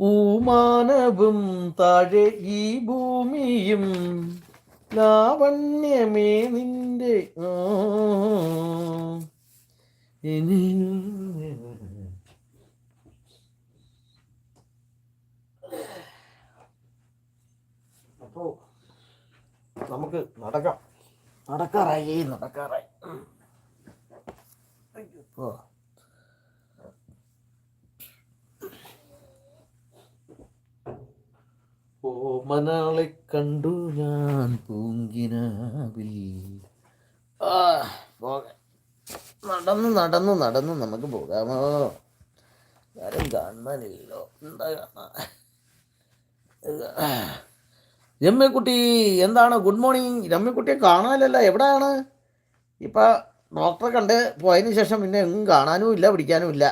പൂമാനവും താഴെ ഈ ഭൂമിയും ലാവണ്യമേ നിന്റെ അപ്പോ നമുക്ക് നടക്കാം. നടക്കാറായി നടക്കാറായി. അയ്യോ ഓമനാളെ കണ്ടു ഞാൻ പൂങ്കിനാവിൽ. ആ പോകാം. നടന്നു നടന്നു നടന്നു. നമുക്ക് പോകാമോ? ആരും കാണാനില്ലല്ലോ. എന്താ കാണാ രമ്യക്കുട്ടി എന്താണ്? ഗുഡ് മോർണിംഗ് രമ്യക്കുട്ടിയെ കാണാനല്ല എവിടെയാണ് ഇപ്പം ഡോക്ടറെ കണ്ട് പോയതിന് ശേഷം പിന്നെ എങ്ങും കാണാനും ഇല്ല പിടിക്കാനും ഇല്ല.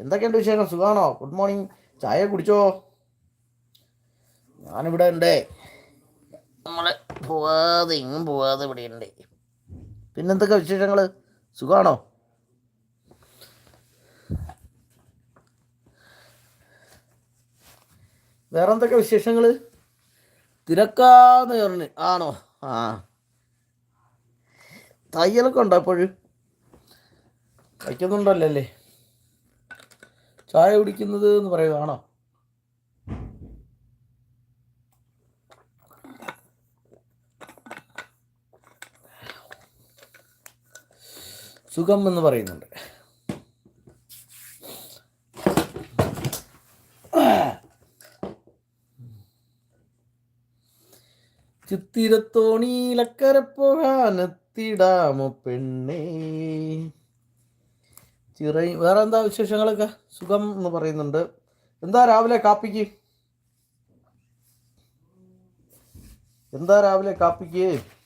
എന്തൊക്കെയുണ്ട് വിശേഷം? സുഖമാണോ ഗുഡ് മോർണിംഗ് ചായ കുടിച്ചോ? ഞാനിവിടെ ഉണ്ട്. നമ്മൾ പോവാതെ ഇങ്ങും പോവാതെ ഇവിടെ ഉണ്ട്. പിന്നെന്തൊക്കെ വിശേഷങ്ങൾ സുഖമാണോ വേറെ എന്തൊക്കെ വിശേഷങ്ങൾ തിരക്കാന്ന് പറഞ്ഞു. ആണോ? ആ. തയ്യലൊക്കെ ഉണ്ടോ അപ്പോഴും വയ്ക്കുന്നുണ്ടല്ലോ അല്ലേ ചായ കുടിക്കുന്നത് എന്ന് പറയുവാണോ? സുഖം എന്ന് പറയുന്നുണ്ട്. ചിത്തിരത്തോണിയിലക്കര പോകാനെത്തിടാമോ പെണ്ണേ? ചിറയും വേറെ എന്താ വിശേഷങ്ങളൊക്കെ? സുഖം എന്ന് പറയുന്നുണ്ട്. എന്താ രാവിലെ കാപ്പിക്ക്? എന്താ രാവിലെ കാപ്പിക്ക്?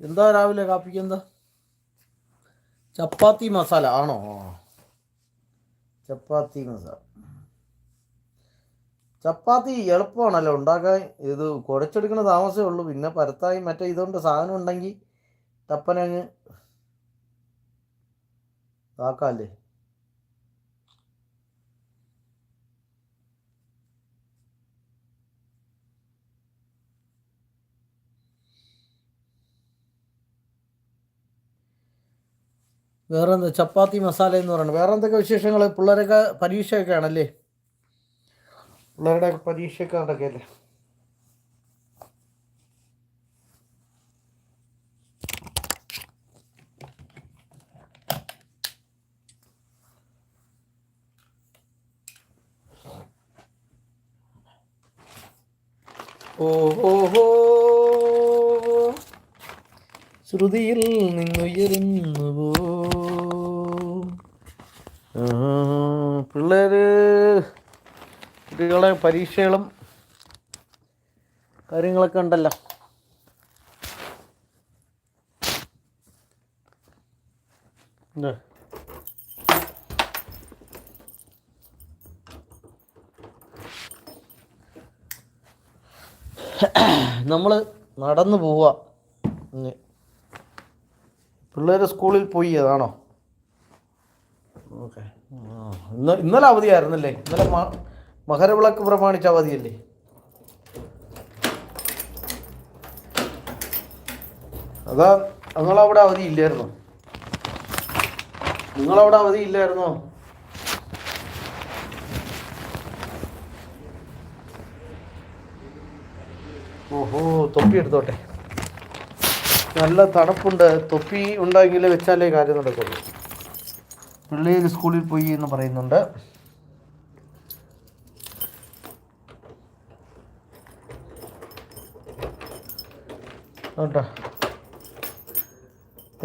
എന്താ രാവിലെ കാപ്പിക്ക് എന്താ? ചപ്പാത്തി മസാല ആണോ? ചപ്പാത്തി മസാല. ചപ്പാത്തി എളുപ്പമാണല്ലോ ഉണ്ടാക്കാൻ. ഇത് കുഴച്ചെടുക്കുന്ന താമസമേ ഉള്ളൂ. പിന്നെ പരത്തായി മറ്റേ ഇതുകൊണ്ട് സാധനം ഉണ്ടെങ്കിൽ തപ്പനങ്ങ് ആക്കാല്ലേ വേറെ എന്താ ചപ്പാത്തി മസാല എന്ന് പറയുന്നത്. വേറെ എന്തൊക്കെ വിശേഷങ്ങൾ പിള്ളേരൊക്കെ പരീക്ഷയൊക്കെ ആണല്ലേ പിള്ളേരുടെ പരീക്ഷയൊക്കെ നടക്കല്ലേ ഓഹോ ശ്രുതിയിൽ നിന്നുയരുന്നുവോ? ആ, പിള്ളേര് കുട്ടികളെ പരീക്ഷകളും കാര്യങ്ങളൊക്കെ ഉണ്ടല്ലോ? നമ്മൾ നടന്നു പോവുക പിള്ളേർ സ്കൂളിൽ പോയി അതാണോ? ഓക്കെ. ഇന്ന് ഇന്നലെ അവധിയായിരുന്നല്ലേ? ഇന്നലെ മകരവിളക്ക് പ്രമാണിച്ച അവധിയല്ലേ? അതാ നിങ്ങളവിടെ അവധി ഇല്ലായിരുന്നോ? നിങ്ങളവിടെ അവധി ഇല്ലായിരുന്നോ? ഓഹോ തൊപ്പി എടുത്തോട്ടെ. നല്ല തണുപ്പുണ്ട്. തൊപ്പി ഉണ്ടെങ്കിൽ വെച്ചാലേ കാര്യം നടക്കുള്ളൂ. പിള്ളേർ സ്കൂളിൽ പോയി എന്ന് പറയുന്നുണ്ട്.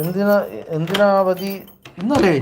എന്തിനാ എന്തിനാ അവധി? ഇന്നല്ലേ?